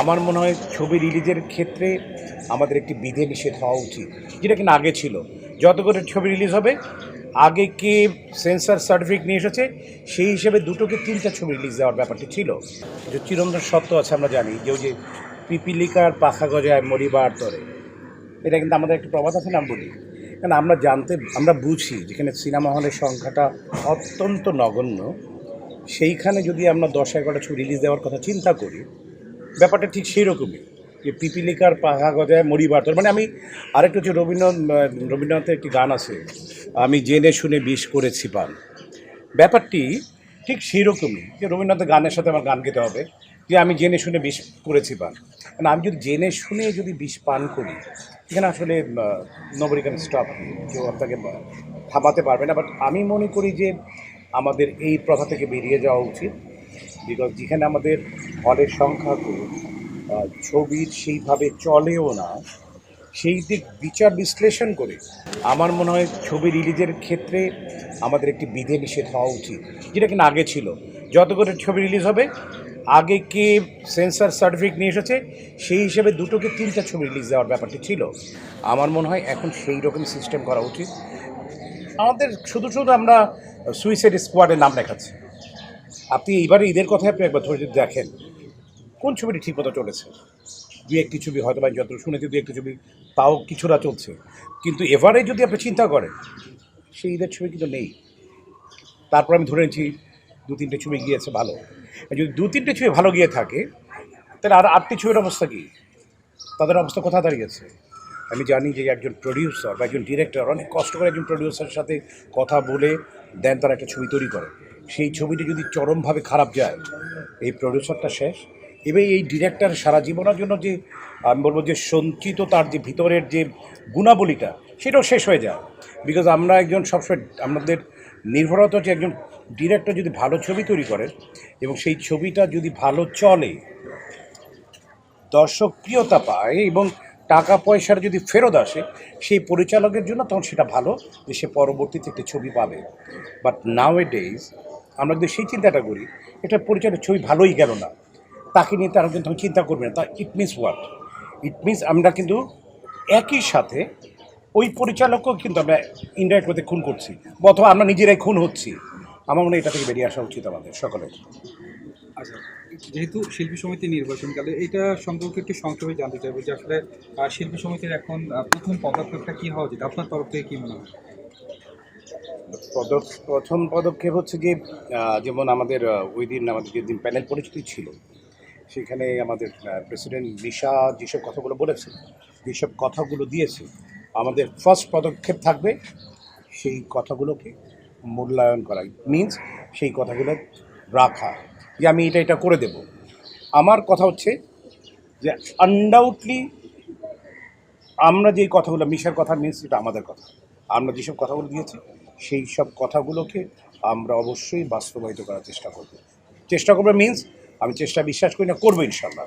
আমার মনে হয় ছবি রিলিজের ক্ষেত্রে আমাদের একটি বিধে নিষেধ হওয়া উচিত, যেটা কিনা আগে ছিল। যত করে ছবি রিলিজ হবে, আগে কে সেন্সার সার্টিফিকেট নিয়ে এসেছে, সেই হিসেবে দুটোকে তিনটা ছবি রিলিজ দেওয়ার ব্যাপারটি ছিল। যে চিরন্তন সত্য আছে আমরা জানি, যে ওই যে পিপিলিকার পাখা গজায় মরিবার তরে। এটা কিন্তু আমাদের একটা প্রবাদ আছে না বলি? কারণ আমরা জানতে, আমরা বুঝি যেখানে সিনেমা হলের সংখ্যাটা অত্যন্ত নগণ্য, সেইখানে যদি আমরা দশ এগারোটা ছবি রিলিজ দেওয়ার কথা চিন্তা করি ব্যাপারটা ঠিক সেই রকমই যে পিপিলিকার পাহা গজায় মরিবার। মানে আমি আরেকটা হচ্ছে রবীন্দ্র, রবীন্দ্রনাথের একটি গান আছে, আমি জেনে শুনে বিষ করেছি পান। ব্যাপারটি ঠিক সেই রকমই যে রবীন্দ্রনাথের গানের সাথে আমার গান গেতে হবে, যে আমি জেনে শুনে বিষ করেছি পান। কারণ আমি যদি জেনে শুনে যদি বিষ পান করি, এখানে আসলে নোবরি ক্যান স্টপ কেউ আপনাকে থামাতে পারবে না। বাট আমি মনে করি যে আমাদের এই প্রথা থেকে বেরিয়ে যাওয়া উচিত। বিকজ যেখানে আমাদের হলের সংখ্যা কম, ছবির সেইভাবে চলেও না সেই দিক বিচার বিশ্লেষণ করে আমার মনে হয় ছবি রিলিজের ক্ষেত্রে আমাদের একটি বিধে নিষেধ হওয়া উচিত যেটা কিনা আগে ছিল। যত করে ছবি রিলিজ হবে আগে কে সেন্সার সার্টিফিকেট নিয়ে এসেছে সেই হিসেবে দুটোকে তিনটা ছবি রিলিজ দেওয়ার ব্যাপারটি ছিল। আমার মনে হয় এখন সেই রকম সিস্টেম করা উচিত। আমাদের শুধু শুধু আমরা সুইসাইড স্কোয়াডের নাম লেখাচ্ছি আপনি এইবারে ঈদের কথায় আপনি একবার ধরে দেখেন। কোন ছবিটি ঠিকমতো চলেছে? দু একটি ছবি হয়তো বা যত শুনেছি দু একটি ছবি তাও কিছুটা চলছে। কিন্তু এবারে যদি আপনি চিন্তা করেন, সেই ঈদের ছবি কিন্তু নেই। তারপর আমি ধরে নিচ্ছি, দু তিনটে ছবি গিয়েছে ভালো। যদি দু তিনটে ছবি ভালো গিয়ে থাকে, তাহলে আর আটটি ছবির অবস্থা কী? তাদের অবস্থা কোথায় দাঁড়িয়েছে? আমি জানি যে একজন প্রডিউসার বা একজন ডিরেক্টর অনেক কষ্ট করে একজন প্রডিউসারের সাথে কথা বলে দেন তারা একটা ছবি তৈরি করে। সেই ছবিটি যদি চরমভাবে খারাপ যায়, এই প্রডিউসারটা শেষ। এবার এই ডিরেক্টর সারা জীবনের জন্য যে, আমি বলব যে সঞ্চিত তার যে ভিতরের যে গুণাবলীটা, সেটাও শেষ হয়ে যায়। বিকজ আমরা একজন সবসময় আমাদের নির্ভরতা হচ্ছে একজন ডিরেক্টর যদি ভালো ছবি তৈরি করেন এবং সেই ছবিটা যদি ভালো চলে দর্শক প্রিয়তা পায় এবং টাকা পয়সার যদি ফেরত আসে, সেই পরিচালকের জন্য তখন সেটা ভালো যে সে পরবর্তীতে একটি ছবি পাবে। বাট নাও এ ডেজ আমরা যদি সেই চিন্তাটা করি এটা পরিচালক ছবি ভালোই গেল না? তাকে নিয়ে তারা কিন্তু চিন্তা করবে না। তা it means what it means আমরা কিন্তু একই সাথে ওই পরিচালককেও কিন্তু আমরা ইনডাইরেক্ট মধ্যে খুন করছি অথবা আমরা নিজেরাই খুন হচ্ছি। আমার মনে হয় এটা থেকে বেরিয়ে আসা উচিত আমাদের সকলের। আচ্ছা যেহেতু শিল্পী সমিতি নির্বাচনকালে এটা সম্পর্কে একটু সংক্ষেপে জানতে চাইব যে আসলে শিল্পী সমিতির এখন প্রথম পদক্ষেপটা কী হওয়া উচিত? আপনার তরফ থেকে কি মনে হয়? পদক প্রথম পদক্ষেপ হচ্ছে যে যেমন আমাদের ওই দিন আমাদের যেদিন প্যানেল পরিচিতি ছিল সেখানে আমাদের প্রেসিডেন্ট নিশা যেসব কথাগুলো বলেছে যেসব কথাগুলো দিয়েছে আমাদের ফার্স্ট পদক্ষেপ থাকবে সেই কথাগুলোকে মূল্যায়ন করা। মিন্স সেই কথাগুলো রাখা। যে আমি এটা এটা করে দেব। আমার কথা হচ্ছে যে আনডাউটলি আমরা যেই কথাগুলো মিশার কথা মিন্স এটা আমাদের কথা। আমরা যেসব কথাগুলো দিয়েছি, সেই সব কথাগুলোকে আমরা অবশ্যই বাস্তবায়িত করার চেষ্টা করব। চেষ্টা করব মিন্স আমি চেষ্টা বিশ্বাস করি না করব ইনশাল্লাহ।